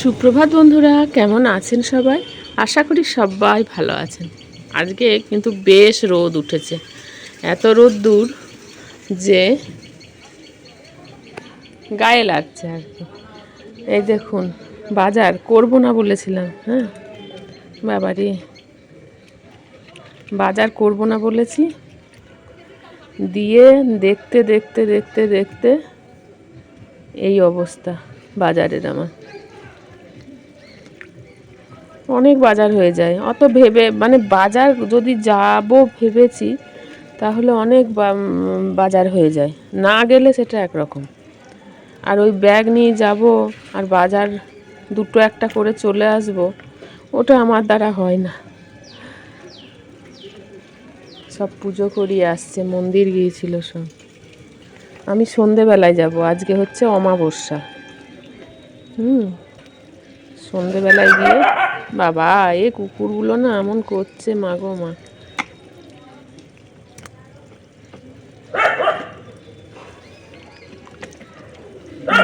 সুপ্রভাত বন্ধুরা, কেমন আছেন সবাই? আশা করি সবাই ভালো আছেন। আজকে কিন্তু বেশ রোদ উঠেছে। এত রোদ দূর যে গায়ে লাগছে আর কি। এই দেখুন, বাজার করব না বলেছিলাম হ্যাঁ? বাবারে, বাজার করব না বলেছি। দিয়ে দেখতে দেখতে দেখতে দেখতে এই অবস্থা বাজারের আমার। অনেক বাজার হয়ে যায়। অত ভেবে মানে বাজার যদি যাব ভেবেছি, তাহলে অনেক বাজার হয়ে যায়। না গেলে সেটা একরকম। আর ওই ব্যাগ নিয়ে যাব, আর বাজার দুটো একটা করে চলে আসব, ওটা আমার দ্বারা হয় না। সব পুজো করিয়ে আসছে, মন্দির গিয়েছিল সব। আমি সন্ধেবেলায় যাব, আজকে হচ্ছে অমাবস্যা। হুম। সন্ধেবেলায় গিয়ে, বাবা এ কুকুরগুলো না এমন করছে মা গো মা।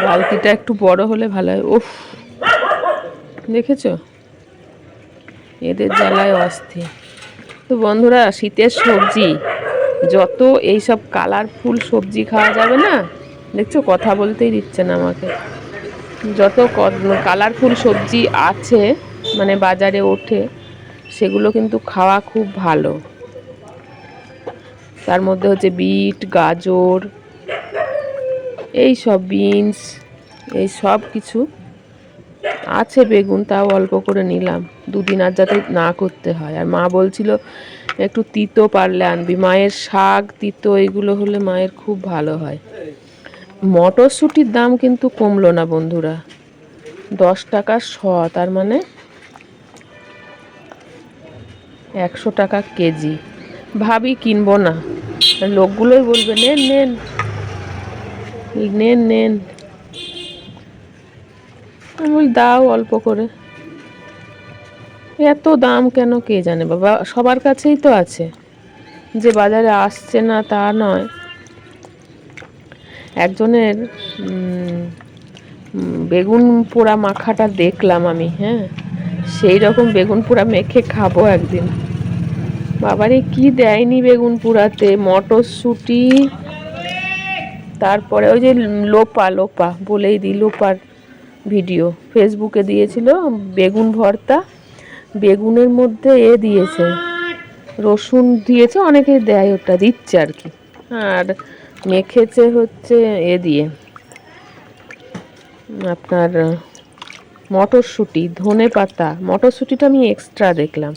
বালতিটা একটু বড় হলে ভালো হয়। উফ, দেখেছ? এদের জ্বালায় অস্থির তো বন্ধুরা, শীতের সবজি, যত এইসব কালারফুল সবজি খাওয়া যাবে না, দেখছ, কথা বলতেই দিচ্ছে না আমাকে। যত কালারফুল সবজি আছে মানে বাজারে ওঠে, সেগুলো কিন্তু খাওয়া খুব ভালো। তার মধ্যে হচ্ছে বিট, গাজর, এই সব বিনস, এই সব কিছু আছে বেগুন, তাও অল্প করে নিলাম। দুদিন আর যাতে না করতে হয়। আর মা বলছিল, একটু তিতো পারলে আনবি। মায়ের শাক, তিতো, এগুলো হলে মায়ের খুব ভালো হয়। মটরশুঁটির দাম কিন্তু কমলো না বন্ধুরা। দশ টাকা শ, তার মানে একশো টাকা কেজি। ভাবি কিনবো না। লোকগুলোই বলবে, নেন নেন নেন নেন। আমি দাও অল্প করে। এত দাম কেন কে জানে, বাবা? সবার কাছেই তো আছে। যে বাজারে আসছে না তা নয়। একজনের বেগুন পোড়া মাখাটা দেখলাম আমি হ্যাঁ? সেই রকম বেগুন পোড়া মেখে খাব একদিন। বাবারে, কি দেয়নি বেগুন পোড়াতে? মটরশুঁটি, তারপরে ওই যে লোপা লোপা বলেই দিই, লোপার ভিডিও। ফেসবুকে দিয়েছিল বেগুন ভর্তা, বেগুনের মধ্যে এ দিয়েছে। রসুন দিয়েছে, অনেকে দেয় ওটা, দিচ্ছে আর কি। আর মেখেছে হচ্ছে এ দিয়ে। আপনার মটরশুঁটি, ধনে পাতা। মটরশুঁটিটা আমি এক্সট্রা দেখলাম।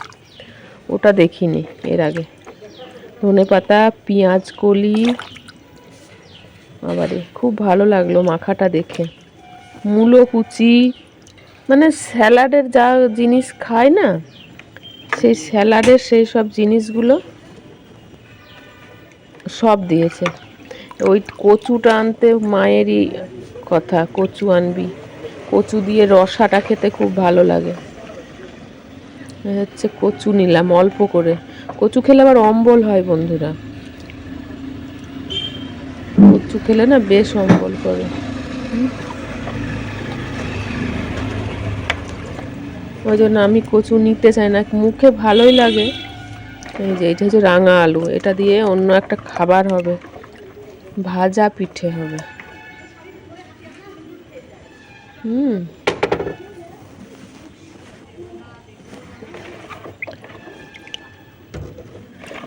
ওটা দেখিনি এর আগে। ধনে পাতা, পেঁয়াজ, কলি। আবার, খুব ভালো লাগল মাখাটা দেখে। মূলো কুচি মানে স্যালাডের যা জিনিস খায় না, সেই স্যালাডের সেই সব জিনিসগুলো সব দিয়েছে। ওই কচুটা আনতে মায়েরই কথা, কচু আনবি। কচু দিয়ে রসাটা খেতে খুব ভালো লাগে। হচ্ছে কচু নিলাম অল্প করে। কচু খেলে আবার অম্বল হয় বন্ধুরা। কচু খেলে না বেশ অম্বল করে। ওই জন্য আমি কচু নিতে চাই না, মুখে ভালোই লাগে। এই যে, এটা হচ্ছে রাঙা আলু, এটা দিয়ে অন্য একটা খাবার হবে। ভাজা পিঠে হবে। হুম।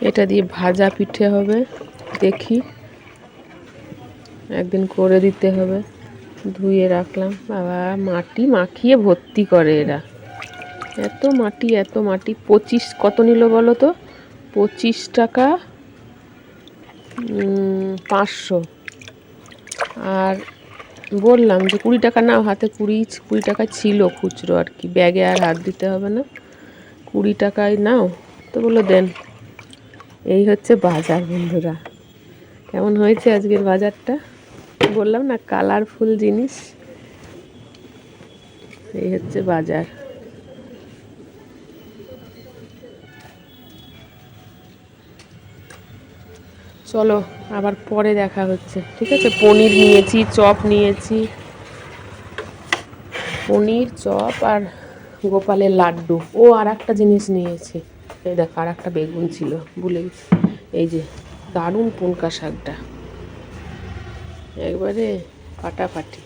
এটা দিয়ে ভাজা পিঠে হবে, দেখি। একদিন করে দিতে হবে। ধুয়ে রাখলাম। বাবা, মাটি মাখিয়ে ভর্তি করে এরা। এত মাটি এত মাটি, পঁচিশ, কত নিল বলো তো? পঁচিশ টাকা পাঁচশো। আর বললাম যে কুড়ি টাকা নাও, হাতে কুড়ি কুড়ি টাকা ছিল খুচরো আর কি। ব্যাগে আর হাত দিতে হবে না। কুড়ি টাকায় নাও। তো বলল, দেন। এই হচ্ছে বাজার, বন্ধুরা। কেমন হয়েছে আজকের বাজারটা? বললাম না কালারফুল জিনিস। এই হচ্ছে বাজার। চলো, আবার পরে দেখা হচ্ছে, ঠিক আছে? পনির নিয়েছি, চপ নিয়েছি। পনির, চপ আর গোপালের লাড্ডু। ও আর একটা জিনিস নিয়েছে। এই দেখো আর একটা বেগুন ছিল, ভুলে এই যে, দারুণ পুনকা শাকটা। একবারে ফাটাফাটি।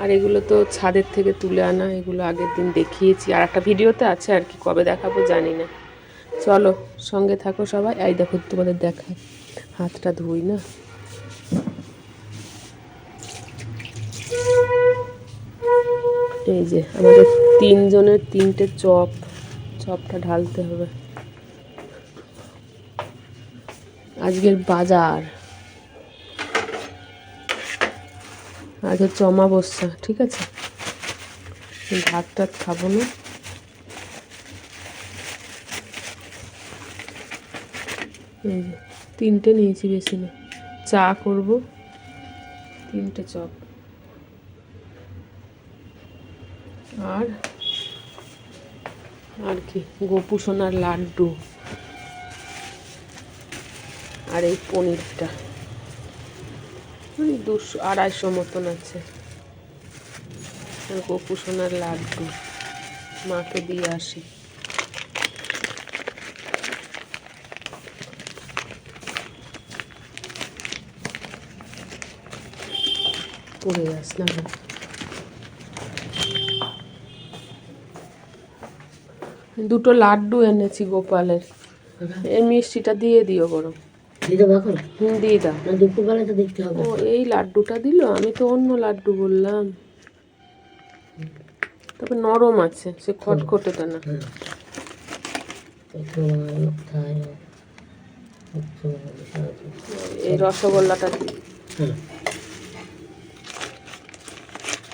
আর এগুলো তো ছাদের থেকে তুলে আনা, এগুলো আগের দিন দেখিয়েছি। আর একটা ভিডিওতে আছে আর কি, কবে দেখাবো জানি না। চলো, সঙ্গে থাকো সবাই। এই দেখো, তোমাদের দেখায় হাতটা ধুই না। এই যে, আমাদের তিনজনের তিনটে চপ। চপটা ঢালতে হবে। আজকের বাজার। আজ হচ্ছে অমাবস্যা ঠিক আছে? ভাত টাত খাব না। এই যে, তিনটে নিয়েছি বেশি না। চা করব। তিনটে চপ। আর আর কি? গোপু সোনার লাড্ডু। আর এই পনিরটা। দুশো, আড়াইশো মতন আছে। গোপু সোনার লাড্ডু। মাকে দিয়ে আসি। পড়ে যাস না। দুটো লাড্ডু এনেছি গোপালের। এই মিষ্টিটা দিয়ে দিও বরং দিয়ে দাও। দুপুরবেলা তো দেখতে হবে। ও এই লাড্ডুটা দিল? আমি তো অন্য লাড্ডু বললাম। তবে নরম আছে সে খটখটেটা না। এই রসগোল্লাটা দি। হ্যাঁ ভালো করতে করতে সময় হয়ে যাচ্ছে সময়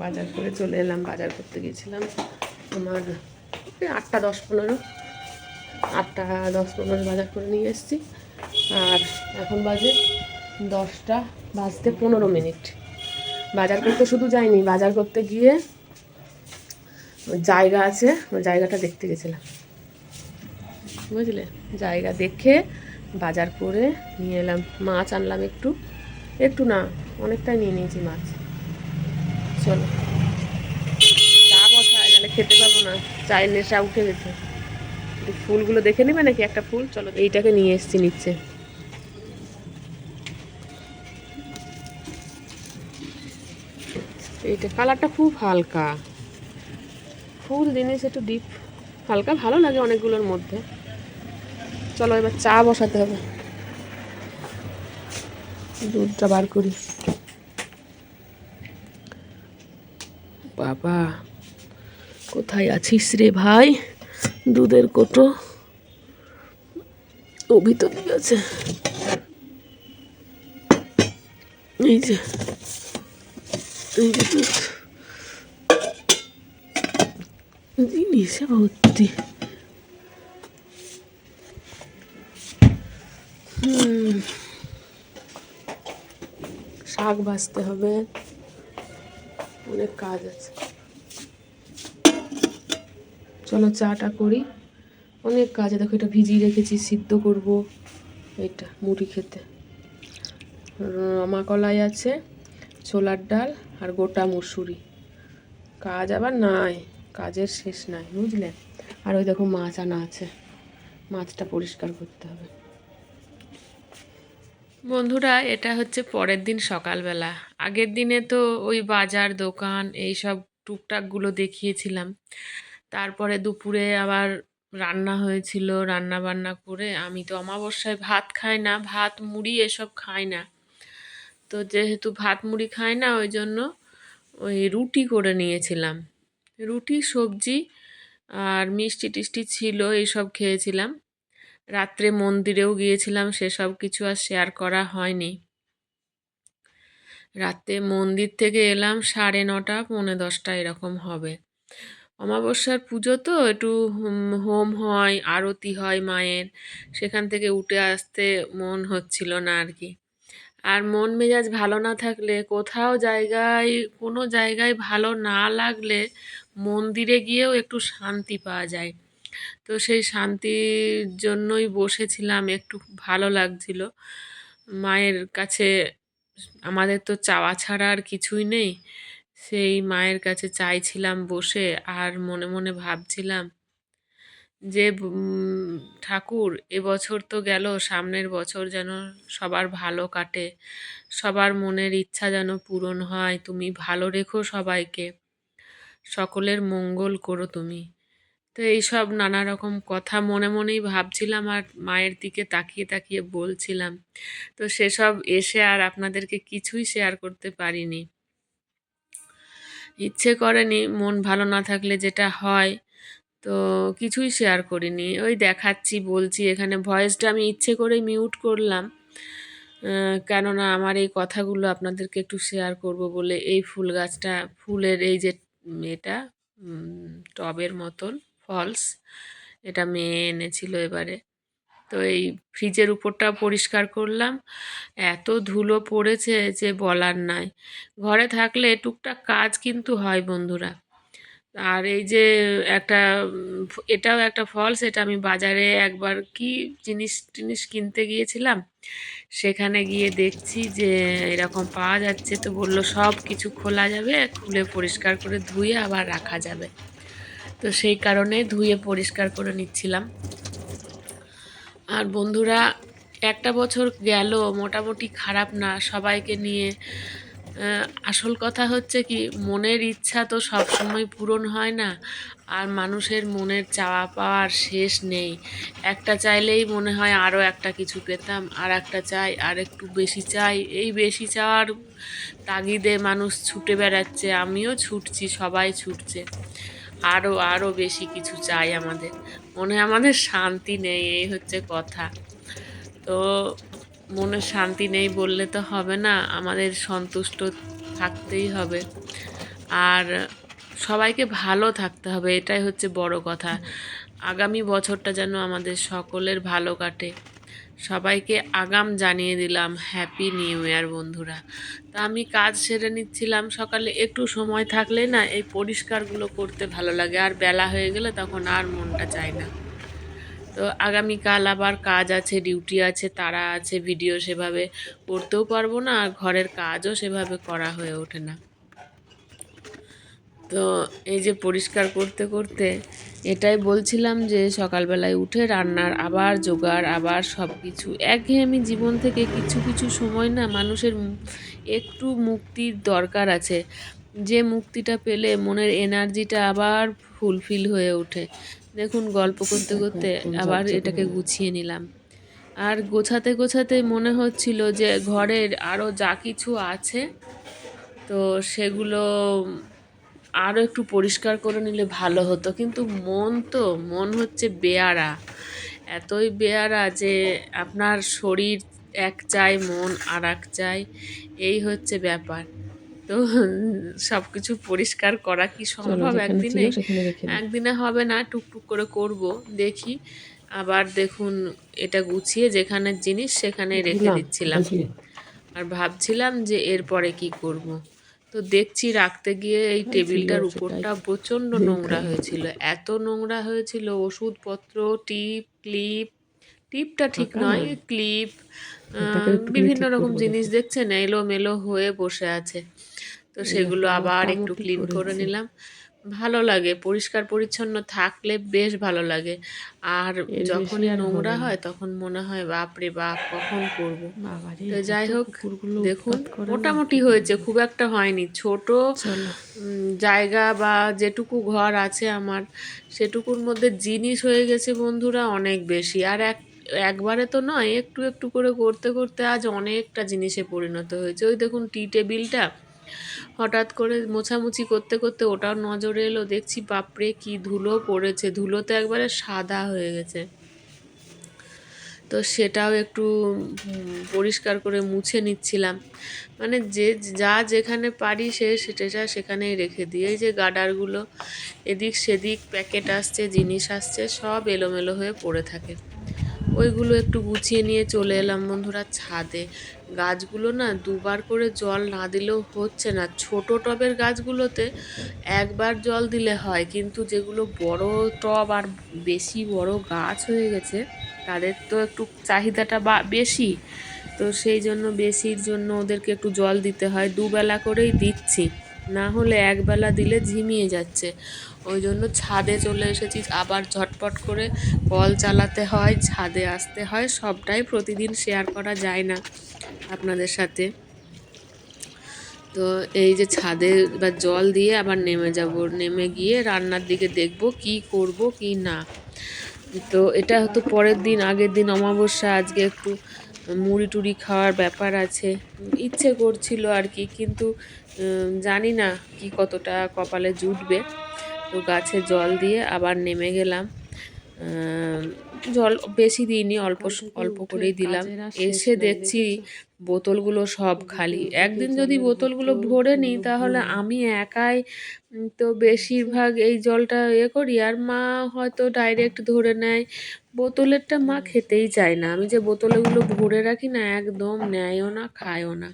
বাজার করে চলে এলাম, বাজার করতে গেছিলাম আমার আটটা দশ পনেরো, আটটা দশ পনেরো বাজার করে নিয়ে এসেছি। আর এখন বাজে দশটা বাজতে পনেরো মিনিট। বাজার করতে শুধু যাইনি, বাজার করতে গিয়ে জায়গা আছে, জায়গাটা দেখতে গেছিলাম। বুঝলে? জায়গা দেখে বাজার করে নিয়ে এলাম, মাছ আনলাম একটু। একটু না, অনেকটাই নিয়ে নিয়েছি মাছ। চলো। চা বসায় খেতে পাবো না। চায়ের নেশা উঠে গেছে। ফুলগুলো দেখে নেবে নাকি একটা ফুল? চলো, এইটাকে নিয়ে এসছি নিচ্ছে এইটা কালারটা খুব হালকা। ফুল জিনিস একটু ডিপ, হালকা, ভালো লাগে অনেকগুলোর মধ্যে। চলো, এবার চা বসাতে হবে। দুধটা বার করি। বাবা, কোথায় আছিস রে ভাই? দুধের কোটো ও ভিতরে আছে। এই যে এই যে দুধ। জিনিসে ভর্তি। হুম। শাক ভাজতে হবে। অনেক কাজ আছে। চলো চাটা করি। অনেক কাজ দেখো, এটা ভিজিয়ে রেখেছি, সিদ্ধ করব। এটা মুড়ি খেতে। রমা কলাই আছে, ছোলার ডাল আর গোটা মুসুরি। কাজ আবার নাই। কাজের শেষ নাই, বুঝলে? আর ওই দেখো, মাছ আনা আছে। মাছটা পরিষ্কার করতে হবে। বন্ধুরা, এটা হচ্ছে পরের দিন সকালবেলা। আগের দিনে তো ওই বাজার, দোকান এই সব টুকটাকগুলো দেখিয়েছিলাম। তারপরে দুপুরে আবার রান্না হয়েছিল রান্না বান্না করে আমি তো অমাবস্যায় ভাত খাই না, ভাত, মুড়ি এসব খাই না। তো যেহেতু ভাত, মুড়ি খাই না, ওই জন্য ওই রুটি করে নিয়েছিলাম। রুটি, সবজি আর মিষ্টি টিষ্টি ছিল, এইসব খেয়েছিলাম। রাত্রে মন্দিরেও গিয়েছিলাম সেসব কিছু আর শেয়ার করা হয়নি। রাতে মন্দির থেকে এলাম সাড়ে নটা পৌনে দশটা এরকম হবে। অমাবস্যার পুজো তো একটু হুম, হয় আরতি হয় মায়ের। সেখান থেকে উঠে আসতে মন হচ্ছিল না আর কি। আর মন মেজাজ ভালো না থাকলে কোথাও জায়গায় কোনো জায়গায় ভালো না লাগলে মন্দিরে গিয়েও একটু শান্তি পাওয়া যায়। তো সেই শান্তির জন্যই বসেছিলাম, একটু ভালো লাগছিল। মায়ের কাছে আমাদের তো চাওয়া ছাড়া আর কিছুই নেই। সেই মায়ের কাছে চাইছিলাম বসে আর মনে মনে ভাবছিলাম যে ঠাকুর এবছর তো গেল, সামনের বছর যেন সবার ভালো কাটে। সবার মনের ইচ্ছা যেন পূরণ হয়, তুমি ভালো রেখো সবাইকে। সকলের মঙ্গল করো তুমি। তো এইসব নানা রকম কথা মনে মনেই ভাবছিলাম আর মায়ের দিকে তাকিয়ে তাকিয়ে বলছিলাম। তো সেসব এসে আর আপনাদেরকে কিছুই শেয়ার করতে পারিনি। ইচ্ছে করেনি, মন ভালো না থাকলে যেটা হয়, তো কিছুই শেয়ার করিনি। ওই দেখাচ্ছি, বলছি, এখানে ভয়েসটা আমি ইচ্ছে করেই মিউট করলাম। কেননা আমার এই কথাগুলো আপনাদেরকে একটু শেয়ার করব বলে এই ফুল গাছটা, ফুলের এই যে এটা টবের মতন ফলস এটা মেয়ে এনেছিল এবারে। তো এই ফ্রিজের উপরটা পরিষ্কার করলাম। এত ধুলো পড়েছে যে বলার নাই। ঘরে থাকলে টুকটাক কাজ কিন্তু হয় বন্ধুরা। আর এই যে একটা, এটাও একটা ফলস এটা আমি বাজারে একবার কি জিনিস টিনিস কিনতে গিয়েছিলাম, সেখানে গিয়ে দেখছি যে এরকম পাওয়া যাচ্ছে। তো বলল সব কিছু খোলা যাবে, খুলে পরিষ্কার করে ধুয়ে আবার রাখা যাবে। তো সেই কারণে ধুয়ে পরিষ্কার করে নিচ্ছিলাম। আর বন্ধুরা, একটা বছর গেল, মোটামুটি খারাপ না, সবাইকে নিয়ে। আসল কথা হচ্ছে কি, মনের ইচ্ছা তো সব সময় পূরণ হয় না, আর মানুষের মনের চাওয়া পাওয়ার শেষ নেই। একটা চাইলেই মনে হয় আরও একটা কিছু পেতাম, আর একটা চাই, আর একটু বেশি চাই। এই বেশি চাওয়ার তাগিদে মানুষ ছুটে বেড়াচ্ছে, আমিও ছুটছি, সবাই ছুটছে। আরও আরও বেশি কিছু চাই আমাদের। মনে আমাদের শান্তি নেই, এই হচ্ছে কথা। তো মনে শান্তি নেই বললে তো হবে না, আমাদের সন্তুষ্ট থাকতেই হবে। আর সবাইকে ভালো থাকতে হবে, এটাই হচ্ছে বড় কথা। আগামী বছরটা যেন আমাদের সকলের ভালো কাটে। সবাইকে আগাম জানিয়ে দিলাম হ্যাপি নিউ ইয়ার বন্ধুরা। তা আমি কাজ সেরে নিচ্ছিলাম, সকালে একটু সময় থাকলে না এই পরিষ্কারগুলো করতে ভালো লাগে, আর বেলা হয়ে গেলে তখন আর মনটা চায় না। তো আগামীকাল আবার কাজ আছে, ডিউটি আছে, তারা আছে, ভিডিও সেভাবে করতেও পারব না, আর ঘরের কাজও সেভাবে করা হয়ে ওঠে না। তো এই যে পরিষ্কার করতে করতে এটাই বলছিলাম যে সকালবেলায় উঠে রান্নার আবার জোগাড় আবার সব কিছু একঘেয়েমি জীবন থেকে কিছু কিছু সময় না মানুষের একটু মুক্তির দরকার আছে। যে মুক্তিটা পেলে মনের এনার্জিটা আবার ফুলফিল হয়ে ওঠে। দেখুন গল্প করতে করতে আবার এটাকে গুছিয়ে নিলাম। আর গোছাতে গোছাতে মনে হচ্ছিল যে ঘরের আরও যা কিছু আছে তো সেগুলো আরও একটু পরিষ্কার করে নিলে ভালো হতো। কিন্তু মন তো মন হচ্ছে বেয়ারা। এতই বেয়ারা যে আপনার শরীর এক চাই মন আর এক চাই এই হচ্ছে ব্যাপার। তো সব কিছু পরিষ্কার করা কি সম্ভব একদিনে? একদিনে হবে না টুকটুক করে করব দেখি। আবার দেখুন এটা গুছিয়ে যেখানে জিনিস সেখানে রেখে দিচ্ছিলাম। আর ভাবছিলাম যে এরপরে কি করব। তো দেখছি রাখতে গিয়ে এই টেবিলটার উপরটা প্রচণ্ড নোংরা হয়েছিল এত নোংরা হয়েছিল ওষুধপত্র টিপ ক্লিপ টিপটা ঠিক নয় ক্লিপ বিভিন্ন রকম জিনিস দেখছেন এলো মেলো হয়ে বসে আছে। তো সেগুলো আবার একটু ক্লিন করে নিলাম। ভালো লাগে পরিষ্কার পরিচ্ছন্ন থাকলে বেশ ভালো লাগে। আর যখনই নোংরা হয় তখন মনে হয় বাপ রে বাপ কখন করব? তো যাই হোক দেখুন মোটামুটি হয়েছে খুব একটা হয়নি। ছোট জায়গা বা যেটুকু ঘর আছে আমার সেটুকুর মধ্যে জিনিস হয়ে গেছে বন্ধুরা অনেক বেশি। আর এক একবারে তো নয় একটু একটু করে করতে করতে আজ অনেকটা জিনিসে পরিণত হয়েছে। ওই দেখুন টি টেবিলটা হঠাৎ করে মোছামুছি করতে করতে ওটাও নজরে এলো, দেখছি বাপরে কি ধুলো পড়েছে। ধুলোতে একবারে সাদা হয়ে গেছে। তো সেটাও একটু পরিষ্কার করে মুছে নিচ্ছিলাম। মানে যে যা যেখানে পারি সে সেটা সেখানেই রেখে দিই। এই যে গার্ডারগুলো এদিক সেদিক প্যাকেট আসছে, জিনিস আসছে, সব এলোমেলো হয়ে পড়ে থাকে। ওইগুলো একটু গুছিয়ে নিয়ে চলে এলাম বন্ধুরা ছাদে। গাছগুলো না দুবার করে জল না দিলেও হচ্ছে না। ছোট টবের গাছগুলোতে একবার জল দিলে হয়, কিন্তু যেগুলো বড় টব আর বেশি বড় গাছ হয়ে গেছে, তাদের তো একটু চাহিদাটা বা বেশি। তো সেই জন্য বেশির জন্য ওদেরকে একটু জল দিতে হয়, দুবেলা করেই দিচ্ছি। না হলে একবেলা দিলে ঝিমিয়ে যাচ্ছে। ওই জন্য ছাদে চলে এসেছি, আবার ঝটপট করে কল চালাতে হয়, ছাদে আসতে হয়, সবটাই প্রতিদিন শেয়ার করা যায় না আপনাদের সাথে। তো এই যে ছাদে এবার জল দিয়ে আবার নেমে যাব, নেমে গিয়ে রান্নার দিকে দেখব কি করব কি না। তো এটা হয়তো পরের দিন, আগের দিন অমাবস্যা, আজকে একটু মুড়ি টুড়ি খাওয়ার ব্যাপার আছে। ইচ্ছে করছিল আর কি, কিন্তু জানি না কি কতটা কপালে জুটবে। তো গাছে জল দিয়ে আবার নেমে গেলাম। জল বেশি দিইনি অল্প অল্প করেই দিলাম। এসে দেখছি বোতলগুলো সব খালি। একদিন যদি বোতলগুলো ভরে নিই তাহলে আমি একাই তো বেশিরভাগ এই জলটা এ করি। আর মা হয়তো ডাইরেক্ট ধরে নেয়। বোতলেরটা মা খেতেই চায় না। আমি যে বোতলগুলো ভরে রাখি না একদম নেয়ও না খায়ও না।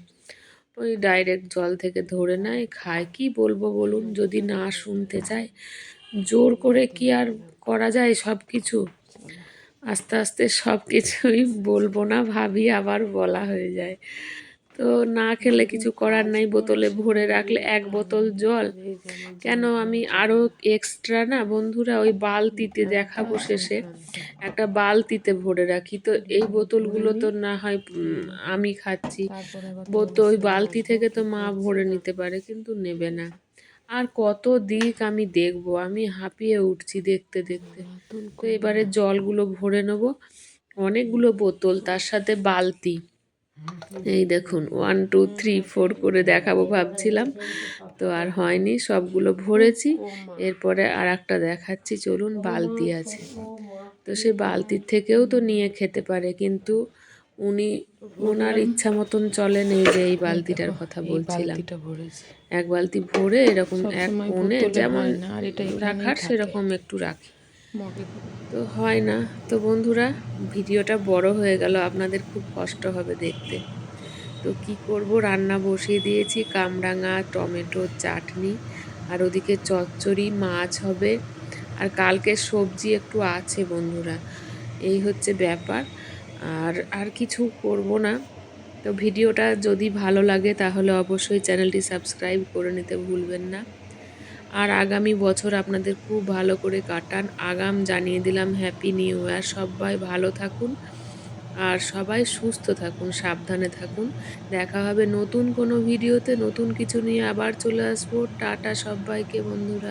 ওই ডাইরেক্ট জল থেকে ধরে নেয়, খায়। কি বলব বলুন, যদি না শুনতে চায়, জোর করে কি আর করা যায় সব কিছু আস্তে আস্তে সব কিছুই বলব না, ভাবি আবার বলা হয়ে যায়। তো না খেলে কিছু করার নাই, বোতলে ভরে রাখলে এক বোতল জল। কেন আমি আরও এক্সট্রা না, বন্ধুরা, ওই বালতিতে দেখাবো শেষে। একটা বালতিতে ভরে রাখি। তো এই বোতলগুলো তো না হয় আমি খাচ্ছি। বোতল ওই বালতি থেকে তো মা ভরে নিতে পারে, কিন্তু নেবে না। আর কত দিক আমি দেখব, আমি হাঁপিয়ে উঠছি দেখতে দেখতে। তো এবারে জলগুলো ভরে নেব। অনেকগুলো বোতল, তার সাথে বালতি। এই দেখুন ওয়ান টু থ্রি ফোর করে দেখাবো ভাবছিলাম। তো আর হয়নি সবগুলো ভরেছি। এরপরে আর একটা দেখাচ্ছি চলুন বালতি আছে। তো সে বালতির থেকেও তো নিয়ে খেতে পারে কিন্তু উনি ওনার ইচ্ছা মতন চলেন এই যে এই বালতিটার কথা বলছিলাম। এক বালতি ভরে এরকম এক কোণে যেমন রাখার সেরকম একটু রাখি। তো হয় না। তো বন্ধুরা, ভিডিওটা বড় হয়ে গেল, আপনাদের খুব কষ্ট হবে দেখতে। তো কি করব? রান্না বসিয়ে দিয়েছি, কামরাঙা, টমেটো, চাটনি, আর ওদিকে চচ্চড়ি, মাছ হবে, আর কালকে সবজি একটু আছে বন্ধুরা। এই হচ্ছে ব্যাপার। আর আর কিছু করব না। তো ভিডিওটা যদি ভালো লাগে, তাহলে অবশ্যই চ্যানেলটি সাবস্ক্রাইব করে নিতে ভুলবেন না। আর আগামী বছর আপনাদের খুব ভালো করে কাটান। আগাম জানিয়ে দিলাম হ্যাপি নিউ ইয়ার সবাই ভালো থাকুন আর সবাই সুস্থ থাকুন, সাবধানে থাকুন। দেখা হবে নতুন কোনো ভিডিওতে। নতুন কিছু নিয়ে আবার চলে আসব। টাটা সবাইকে বন্ধুরা।